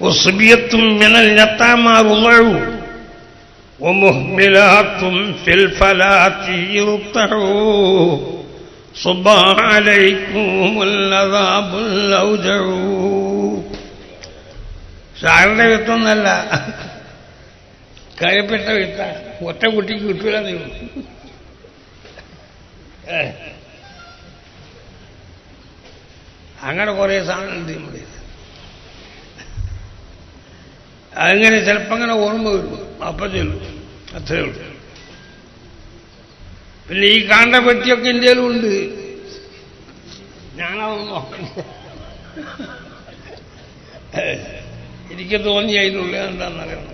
وصبية من اليتامى رضعوا ومهملات في الفلاة يرضعوا صب عليكم العذاب الأوجع സാറിന്റെ വിത്തൊന്നല്ല കാര്യപ്പെട്ട വിത്ത ഒറ്റ കുട്ടിക്ക് കിട്ടൂല നീ അങ്ങനെ കുറേ സാധനമുണ്ട് നമ്മുടെ അങ്ങനെ ചിലപ്പോൾ അങ്ങനെ ഓർമ്മ വരും അപ്പം ചെല്ലും. അത്രേ ഉള്ളൂ. പിന്നെ ഈ കാണ്ട പെട്ടിയൊക്കെ ഇന്ത്യയിലും ഉണ്ട്. നോക്കണ്ട എനിക്ക് തോന്നി അതിനുള്ളിൽ എന്താണെന്നറിയണം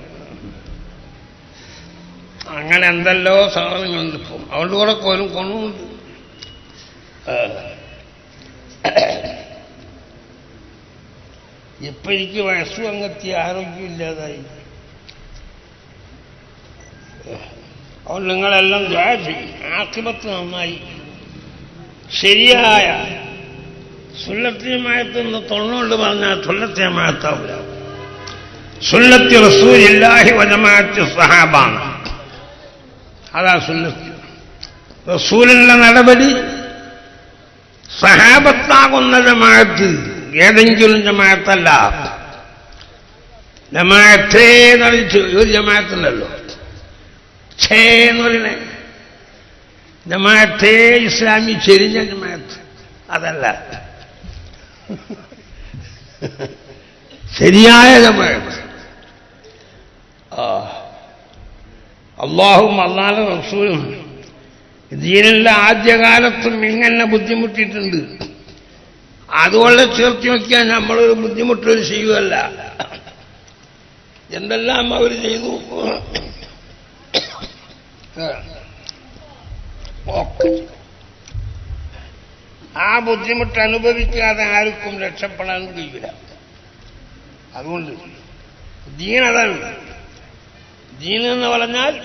അങ്ങനെ എന്തല്ലോ സാധനങ്ങളുണ്ട് ഇപ്പം അതുകൊണ്ട് കൂടെ കൊലും കൊണുമുണ്ട്. ഇപ്പൊ എനിക്ക് വയസ്സും അങ്ങെത്തി ആരോഗ്യമില്ലാതായി അതുകൊണ്ട് നിങ്ങളെല്ലാം ദ്വാ ചെയ്യും ആക്കിപത്ത് നന്നായി. ശരിയായ സുല്ലത്തിയമായത്തെന്ന് തൊണ്ണുകൊണ്ട് പറഞ്ഞാൽ സുല്ലത്തിയമായത്താവില്ല സുല്ലത്തി റസൂലില്ലാഹി വജമാഅത്തി സഹാബാണ് അതാ സുല്ലത്തി റസൂലിന്റെ നടപടി സഹാബത്താകുന്ന ഏതെങ്കിലും ജമാഅത്തല്ല. ജമാഅത്തേ എന്നറിയിച്ചു ഒരു ജമാഅത്തുണ്ടല്ലോ. ഛേ എന്ന് പറയണേ ജമാഅത്തേ ഇസ്ലാമി ചെരിഞ്ഞ ജമാഅത്ത്. അതല്ല. ശരിയായ ജമാഅത്ത്. അള്ളാഹും അള്ളാഹും റസൂലും. ദീനിലെ ആദ്യകാലത്തും ഇങ്ങനെ ബുദ്ധിമുട്ടിയിട്ടുണ്ട്. അതുകൊണ്ട് ചേർത്ത് വയ്ക്കാൻ നമ്മളൊരു ബുദ്ധിമുട്ടൊരു ചെയ്യുമല്ല എന്തെല്ലാം അവർ ചെയ്തു. ആ ബുദ്ധിമുട്ട് അനുഭവിക്കാതെ ആർക്കും രക്ഷപ്പെടാൻ കഴിയില്ല. അതുകൊണ്ട് ദീൻ അതാണ്. ദീൻ എന്ന് പറഞ്ഞാൽ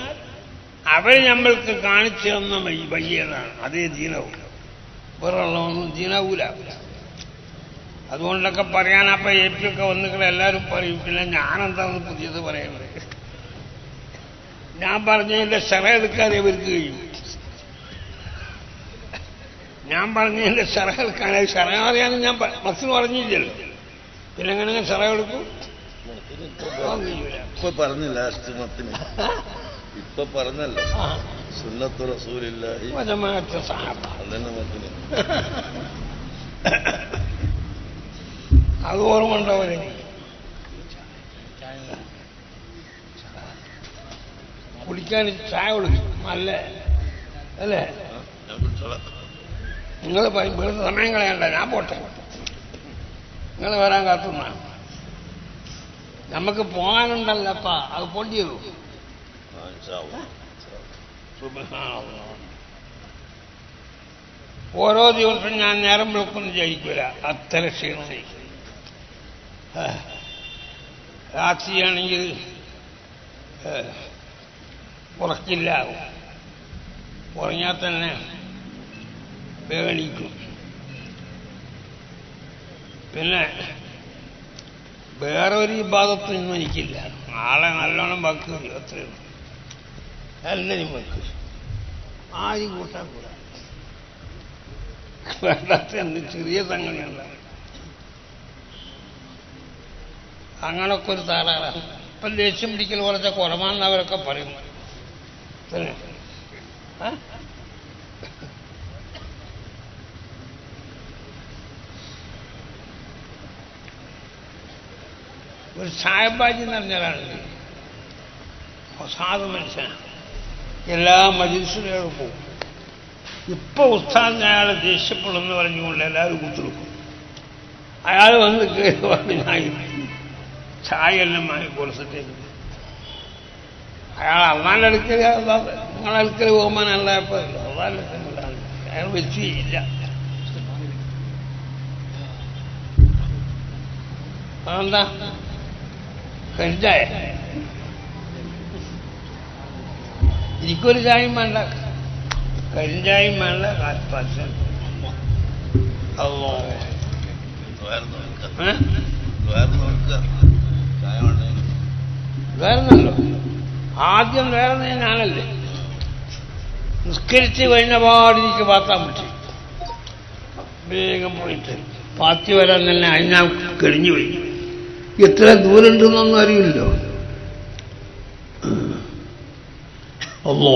അവർ നമ്മൾക്ക് കാണിച്ചു തന്ന വയ്യതാണ് അതേ ദീനവും. വേറെ ഉള്ളതൊന്നും ദീനാവൂല. അതുകൊണ്ടൊക്കെ പറയാൻ അപ്പൊ ഒക്കെ വന്നിട്ട് എല്ലാവരും പറയും പിന്നെ ഞാനെന്താന്ന് പുതിയത് പറയുന്നത്? ഞാൻ പറഞ്ഞതിന്റെ ശറ എടുക്കാതെ ഇവർക്ക് കഴിയും. ഞാൻ പറഞ്ഞതിന്റെ ശറ എടുക്കാൻ ശറ അറിയാനും ഞാൻ മസിന് പറഞ്ഞില്ലല്ലോ. പിന്നെ എങ്ങനെ ശറ എടുക്കും. ഇപ്പൊ പറഞ്ഞില്ല അഷ്ടമത്തിന് ഇപ്പൊ പറഞ്ഞല്ലോ. സുന്നത്ത് റസൂലില്ലാഹി. അതന്നെ മത്തിന്. അത് ഓർമ്മ ഉണ്ടാവില്ല കുടിക്കാൻ ചായ കൊടുക്കും. നല്ല അല്ലേ? നിങ്ങൾ വെറുതെ സമയം കളയണ്ട. ഞാൻ പോട്ടെ. നിങ്ങൾ വരാൻ കാത്തുന്ന നമുക്ക് പോകാനുണ്ടല്ലപ്പ. അത് പോണ്ടി വരൂ. ഓരോ ദിവസം ഞാൻ നേരം വിളിക്കുന്നു ജയിക്കൂല അത്ര ക്ഷീണം. ആ. രാത്രിയാണെങ്കിൽ ഏ, ഉറക്കില്ല ഉറങ്ങിയാൽ തന്നെ വേണിക്കും പിന്നെ വേറെ ഒരു വിഭാഗത്തൊന്നും എനിക്കില്ല. ആളെ നല്ലോണം വക്ക് അത്രയും എല്ലാവരും വക്ക് ആരും കൂട്ടാൻ കൂടാ. വേണ്ടാത്ത ചെറിയ സംഗതിയല്ല അങ്ങനൊക്കെ ഒരു താറാറാണ് ഇപ്പം ദേഷ്യം പിടിക്കൽ കുറച്ച് കുറവാണെന്ന് അവരൊക്കെ പറയും? ഒരു സാഹബാജി എന്ന് പറഞ്ഞ ഒരാളുണ്ട്. സാധു മനുഷ്യനാണ്. എല്ലാ മജിൽസിലും പോകും. ഇപ്പൊ ഉസ്താദിന് അയാളെ ദേഷ്യപ്പെടുന്നു പറഞ്ഞുകൊണ്ട് എല്ലാവരും കുത്തിരിക്കും. അയാൾ വന്ന് കയറി പറഞ്ഞു ഞാൻ ചായ എല്ലാം വാങ്ങി കൊടുത്തിട്ടേക്ക് അയാൾ അള്ളാന്റെ അടുക്കൽ നിങ്ങളെ അടുക്കൽ പോകുമ്പോൾ നല്ല അള്ളാന്റെ അടുക്കലാണ് അയാൾ വെച്ചു ഇല്ല അതെന്താ? കഴിച്ചായ എനിക്കൊരു ചായയും വേണ്ട. കരിഞ്ചായും വേണ്ട കാൽപ്പാശം അല്ലോ വേറെ നോക്കാം. വേറെ നോക്കുക വേറെന്നല്ലോ ആദ്യം വേറെ ഞാനല്ലേ നിസ്കരിച്ച് കഴിഞ്ഞ പാട് എനിക്ക് പാത്താൻ പറ്റി. വേഗം പോയിട്ട് പാത്തി വരാൻ തന്നെ അതിനാ കഴിഞ്ഞു പോയി. എത്ര ദൂരം ഉണ്ടെന്നൊന്നും അറിയില്ലോ അല്ലോ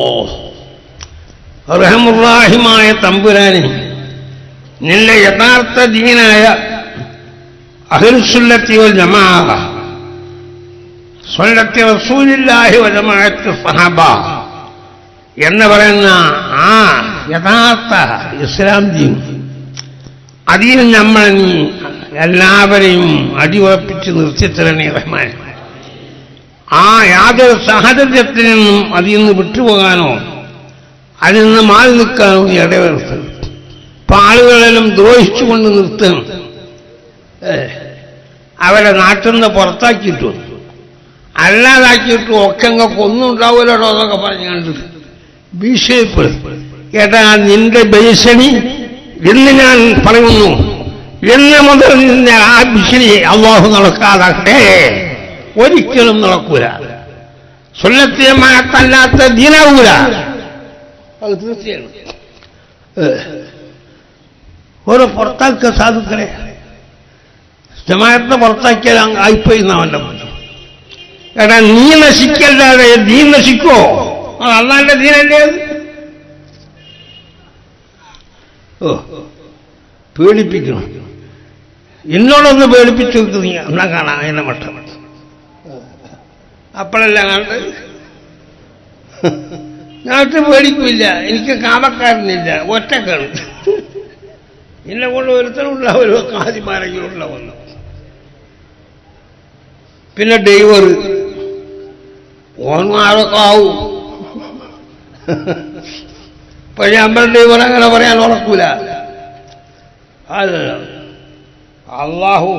റഹമുറാഹിമായ തമ്പുരാനെ നിന്റെ യഥാർത്ഥ ദീനായ അഹിർസുല്ലത്തിയോ ജമാ സ്വല്ലത്തി റസൂലില്ലാഹി വ സഹബ എന്ന് പറയുന്ന ആ യഥാർത്ഥ ഇസ്ലാം ദീൻ. അതിൽ നമ്മൾ എല്ലാവരെയും അടിയുറപ്പിച്ച് നിർത്തിത്തരണേ റഹ്മാൻ. ആ യാതൊരു സാഹചര്യത്തിൽ നിന്നും അതിൽ നിന്ന് വിട്ടുപോകാനോ അതിൽ നിന്ന് മാറി നിൽക്കാനോ ഇടവരുത്തണം ഇപ്പൊ ആളുകളെല്ലാം ദ്രോഹിച്ചുകൊണ്ട് നിർത്തണം അവരെ നാട്ടിൽ നിന്ന് പുറത്താക്കിയിട്ടു. അല്ലാതാക്കിയിട്ടു ഒക്കെ ഒന്നും ഉണ്ടാവില്ലടോ എന്നൊക്കെ പറഞ്ഞു കണ്ടു. ബിഷപ്പ് ഏട്ടാ നിന്റെ ഭീഷണി എന്ന് ഞാൻ പറയുന്നു. എന്ന് മുതൽ നിന്നെ ആ ഭീഷണി അള്ളാഹു നടക്കാതെ ഒരിക്കലും നടക്കൂല. സുന്നത്തിയമാകത്തല്ലാത്ത ദീനാവൂല. അത് തീർച്ചയാണ്. ഓരോ പുറത്താക്കുക സാധുക്കളെ. ജമാഅത്തെ പുറത്താക്കിയാൽ ആയിപ്പോയി പറഞ്ഞു എടാ നീ നശിക്കല്ലാതെ നീ നശിക്കോ? അത് അള്ളാന്റെ ദീനല്ലേ അത്? ഓ പേടിപ്പിക്കണം. എന്നോടൊന്ന് പേടിപ്പിച്ചു നോക്ക് നീ എന്നാ കാണാം എന്നെ മട്ടം. അപ്പോഴല്ല കണ്ട് ഞാട്ട് പേടിക്കില്ല എനിക്ക് കാമക്കാരനില്ല ഒറ്റക്കാണ്. എന്നെ കൊണ്ട് ഒരുത്തനുണ്ടാവുമല്ലോ കാതിമാരെങ്കിലും ഉണ്ടാവുമല്ലോ പിന്നെ ഡ്രൈവർ. ഓനും കാവും പഴയ അമ്പലത്തിൽ അമ്പല ഡ്രൈവർ അങ്ങനെ പറയാൻ ഉറക്കൂല അത് അള്ളാഹു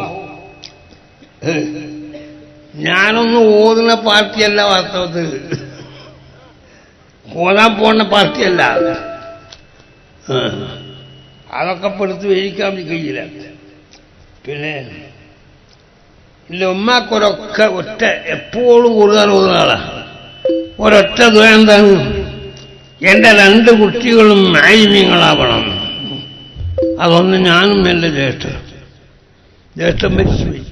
ഞാനൊന്നും ഓതുന്ന പാർട്ടിയല്ല വാസ്തവത്തിൽ. ഓതാൻ പോണ പാർട്ടിയല്ല. അതൊക്കെ പെടുത്ത് വേഴിക്കാൻ കഴിയില്ല പിന്നെ എന്റെ ഉമ്മാക്കൊരൊക്കെ ഒറ്റ എപ്പോഴും കൂടുതൽ ഓതുന്ന ആളാണ് ഒരൊറ്റ ദുരന്താണ് എന്റെ രണ്ട് കുട്ടികളും മാലിന്യങ്ങളാവണം. അതൊന്ന് ഞാനും എന്റെ ജ്യേഷ്ഠൻ ജ്യേഷ്ഠൻ മരിച്ചുപോയി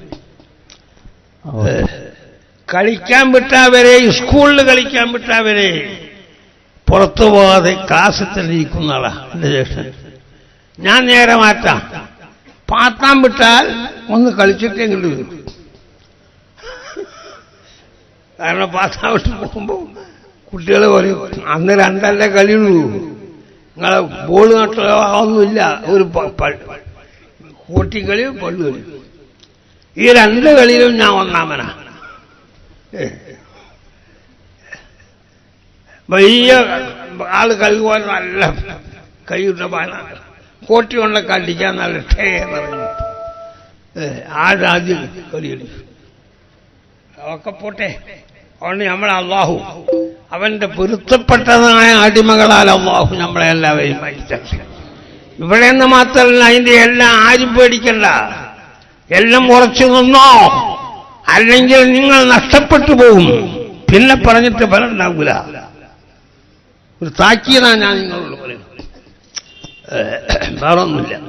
കളിക്കാൻ വിട്ടാവരെ സ്കൂളിൽ കളിക്കാൻ വിട്ടാവരെ പുറത്തു പോകാതെ ക്ലാസ്സിലിരിക്കുന്ന ആളാ എന്റെ ജ്യേഷ്ഠൻ. ഞാൻ നേരെ മാറ്റാം. പാത്താൻ വിട്ടാൽ ഒന്ന് കളിച്ചിട്ടേ ഇങ്ങോട്ട് വരും കാരണം വിട്ട് പോകുമ്പോൾ കുട്ടികൾ പറയും അന്ന് രണ്ടല്ലേ കളിയുള്ളൂ നിങ്ങളെ ബോൾ നട്ടൊന്നുമില്ല ഒരു കോട്ടിക്കളി പള്ളുകളി ഈ രണ്ട് കളിയിലും ഞാൻ ഒന്നാമനാ. വലിയ ആൾ കഴുകുവാൻ നല്ല കൈയിട്ട പാന കോട്ടി കൊണ്ട് കണ്ടിക്കാൻ നല്ല എന്ന് പറഞ്ഞു ആരാദ്യം കളിയടി ഒക്കെ പോട്ടെ. അതുകൊണ്ട് നമ്മളെ അള്ളാഹു. അവന്റെ പൊരുത്തപ്പെട്ടതായ അടിമകളാൽ അള്ളാഹു നമ്മളെ എല്ലാവരെയും മരിച്ചു ഇവിടെ നിന്ന് മാത്രമല്ല അതിന്റെ എല്ലാം ആരും പേടിക്കണ്ട. എല്ലാം ഉറച്ചു നിന്നോ? അല്ലെങ്കിൽ നിങ്ങൾ നഷ്ടപ്പെട്ടു പോകും പിന്നെ പറഞ്ഞിട്ട് ഫലം ഉണ്ടാവില്ല ഒരു താക്കീതാണ് ഞാൻ നിങ്ങളോട് പറയുന്നത്. വേറൊന്നുമില്ല.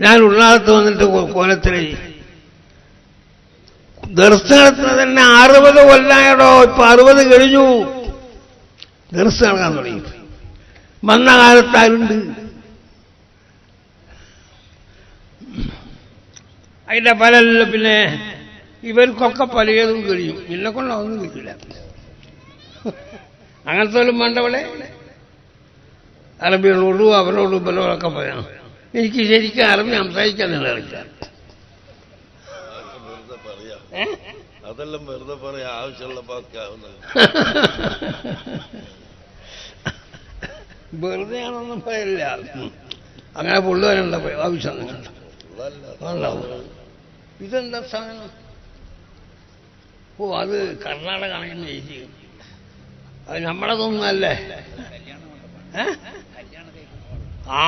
ഞാൻ ഉള്ളാകത്ത് വന്നിട്ട് കോ- ദർശനത്തിന് തന്നെ അറുപത് കൊല്ലായടോ ഇപ്പൊ അറുപത് കഴിഞ്ഞു. ദർശനം നടക്കാൻ തുടങ്ങി വന്ന കാലത്താരുണ്ട് അതിന്റെ പലല്ല പിന്നെ ഇവർക്കൊക്കെ പലതും കഴിയും. എന്നെ കൊണ്ടൊന്നും കിട്ടില്ല. അങ്ങനത്തെ ഒരു മണ്ടവളെ അറബികളോടും അവരോടും ഇവരോടൊക്കെ പറയാം എനിക്ക് ശരിക്കും അറബി സംസാരിക്കാൻ അറിയില്ല അതൊക്കെ വെറുതെ പറയാം ഏ? അതെല്ലാം വെറുതെ പറയാം ആവശ്യമുള്ള ബാക്കിയാവുന്നത് വെറുതെ ആണെന്നും പറയില്ല. അങ്ങനെ പൊള്ളുവാനുള്ള ആവശ്യം ഇതെന്താ സാധനം? ഓ അത് കർണാടക ആണെന്ന് എഴുതി. അത് നമ്മളതൊന്നല്ലേ? ആ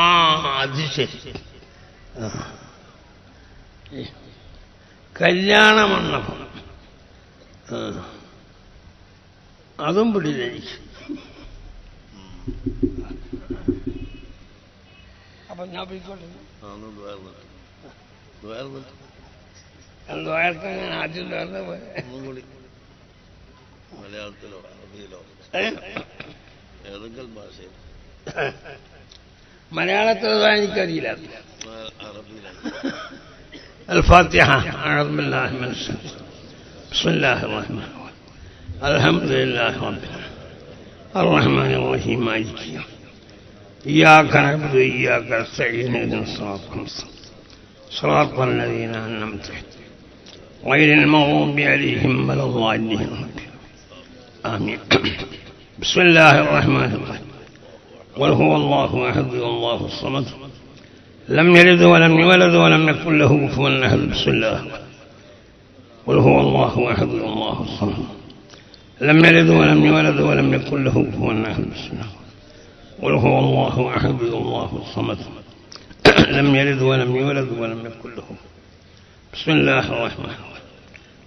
അത് ശരി. ആ. കല്യാണ മണ്ഡപം. അതും പിടിയിലേക്ക് അപ്പൊ ഞാൻ പോയിക്കോട്ടെ. ഞാൻ ആദ്യം പോയെ. കൂടി. മലയാളത്തിലോ അറബിയിലോ? ഏതെങ്കിലും ഭാഷയിൽ. മലയാളത്തിലോ എനിക്കറിയില്ല അറബിയിലാണ് الفاتحة. أعوذ بالله من الشيطان. بسم الله الرحمن الرحيم. الحمد لله رب العالمين. الرحمن الرحيم مالك يوم إياك نعبد وإياك نستعين اهدنا الصراط المستقيم. صراط الذين أنعمت غير المغضوب عليهم ولا الضالين. آمين. بسم الله الرحمن الرحيم. قل هو الله أحد الله الصمد. لم يلد ولم يولد ولم يكن له كفوا أحد بسم الله. قل هو الله أحد الله الصمد. لم يلد ولم يولد ولم يكن له كفوا أحد بسم الله. قل هو الله أحد الله الصمد. لم يلد ولم يولد ولم يكن له. بسم الله الرحمن الرحيم.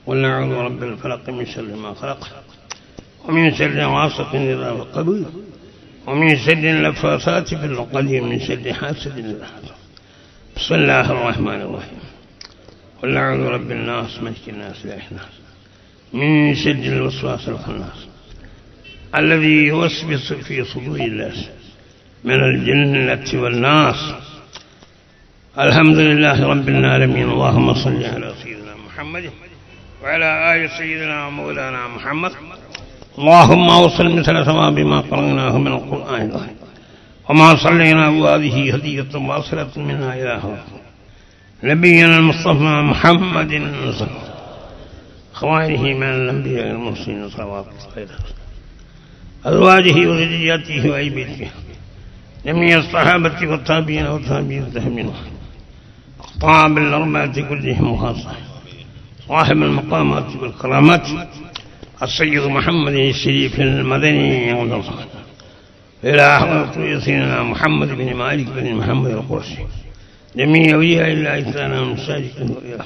قل نعوذ برب الفلق من شر ما خلق ومن شر غاسق إذا وقب ومن شر النفاثات في العقد ومن شر حاسد إذا حسد. بسم الله الرحمن الرحيم. قل أعوذ برب الناس ملك الناس إله الناس. من شر الوسواس الخناس. الذي يوسوس في صدور الناس. من الجنة والناس. الحمد لله رب العالمين. اللهم صل على سيدنا محمد وعلى آل سيدنا ومولانا محمد. اللهم أوصل مثل ثواب ما قرأناه من القرآن العظيم. وما صلينا وهذه هدية واصلة منا إلى نبينا المصطفى محمد صلى خوانه من الأنبياء المرسلين صلوات الله أزواجه وذرياته وأي بيته جميع الصحابة والتابعين والتابعين التابعين أقطاب الأربعة كلهم خاصة صاحب المقامات والكرامات. السيد محمد الشريف المدني والنصر إلى حضرة سيدنا محمد بن مالك بن محمد القرشي. جميع الله تعالى من سالك وإلى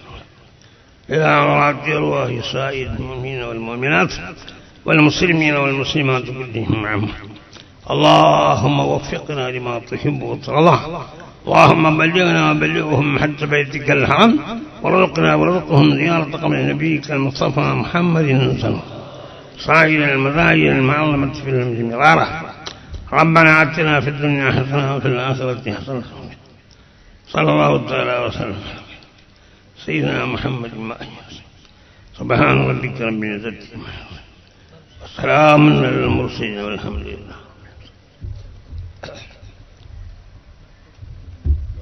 إلى مرات أرواح سائر المؤمنين والمؤمنات والمسلمين والمسلمات كلهم عامة اللهم وفقنا لما تحب وترضى. اللهم بلغنا وبلغهم حتى بيتك الحرام وارزقنا وارزقهم زيارة قبر نبيك المصطفى محمد صلى الله عليه وسلم. صائر المذاهب المعظمة في المرارة ربنا آتنا في الدنيا حسنة وفي الآخرة حسنة صلى الله تعالى وسلم سيدنا محمد ما سبحان ربك رب العزة عما يصفون وسلام على المرسلين والحمد لله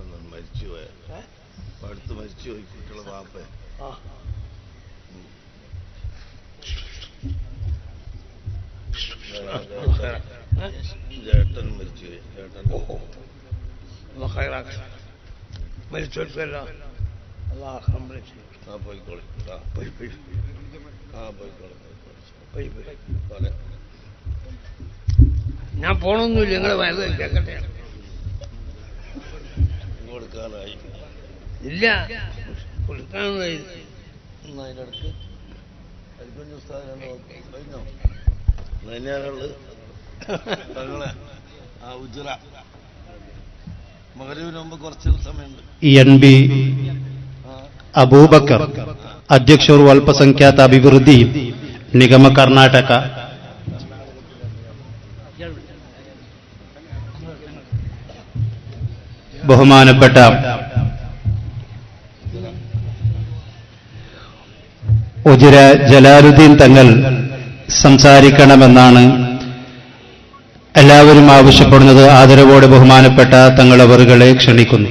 ഒന്നും മരിച്ചുപോയ അടുത്ത് മരിച്ചുപോയി കുട്ടികളെ വാപ്പ ഞാൻ പോണൊന്നുമില്ല. നിങ്ങളെ വയത് കേൾക്കട്ടെ ഇല്ല. കൊടുക്കാനായി ആ ഉജറ മകരവിന് മുമ്പ് കുറച്ച് സമയമുണ്ട് ಎನ್ ಬಿ ആ ಅಬೂಬಕರ್ ಅಧ್ಯಕ್ಷರು ಅಲ್ಪಸಂಖ್ಯಾತ ಅಭಿವೃದ್ಧಿ ನಿಗಮ ಕರ್ನಾಟಕ ബഹുമാനപ്പെട്ട ഉജിര ജലാലുദ്ദീൻ തങ്ങൾ സംസാരിക്കണമെന്നാണ് എല്ലാവരും ആവശ്യപ്പെടുന്നത് ആദരവോടെ ബഹുമാനപ്പെട്ട തങ്ങളവറുകളെ ക്ഷണിക്കുന്നു.